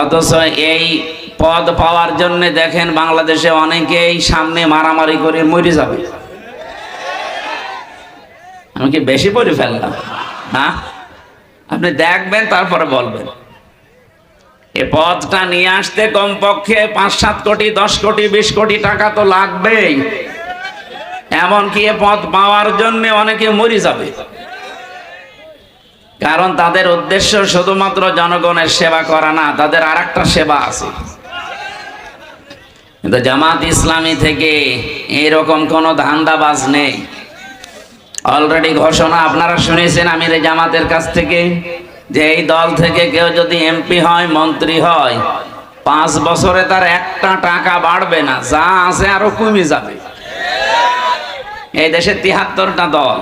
অথচ এই পদ পাওয়ার জন্য দেখেন বাংলাদেশে অনেকেই সামনে মারামারি করে মরে যাবে। আমি কি বেশি পড়ে ফেললাম? না? আপনি দেখবেন, তারপরে বলবেন। এ পদটা নিয়ে আসতে কমপক্ষে পাঁচ সাত কোটি, দশ কোটি, বিশ কোটি টাকা তো লাগবেই। এমনকি এ পদ পাওয়ার জন্য অনেকে মরে যাবে। কারণ তাদের উদ্দেশ্য শুধুমাত্র জনগণের সেবা করা না, তাদের আর সেবা আছে। কিন্তু জামাত ইসলামী থেকে এরকম কোনো ধান্দাবাজ নেই। অলরেডি ঘোষণা আপনারা শুনেছেন আমির জামাতের কাছ থেকে যে এই দল থেকে কেউ যদি এমপি হয়, মন্ত্রী হয়, পাঁচ বছরে তার একটা টাকা বাড়বে না, যা আছে আরও কমে যাবে। এই দেশে তিহাত্তরটা দল।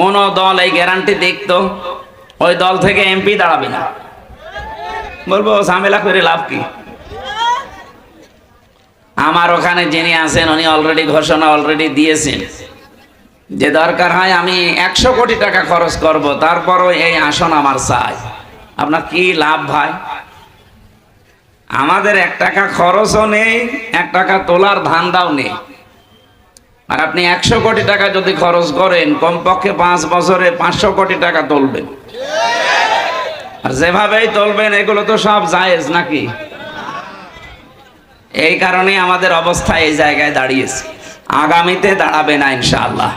কোন দল এই গ্যারান্টি দেখতো, ওই দল থেকে এমপি দাঁড়াবে না। বলব, ঝামেলা করে লাভ কি? আমার ওখানে যিনি আছেন, উনি অলরেডি ঘোষণা অলরেডি দিয়েছেন। যে দরকার হয় আমি একশো কোটি টাকা খরচ করব, তারপরও এই আসন আমার চাই। আপনার কি লাভ ভাই? আমাদের এক টাকা খরচও নেই, এক টাকা তোলার ধান্দাও নেই। আর আপনি একশো কোটি টাকা যদি খরচ করেন, কমপক্ষে পাঁচ বছরে পাঁচশো কোটি টাকা তুলবেন। আর যেভাবেই তুলবেন, এগুলো তো সব জায়েজ নাকি? এই কারণে আমাদের অবস্থা এই জায়গায় দাঁড়িয়েছে। আগামীতে দাঁড়াবে না, ইনশাআল্লাহ।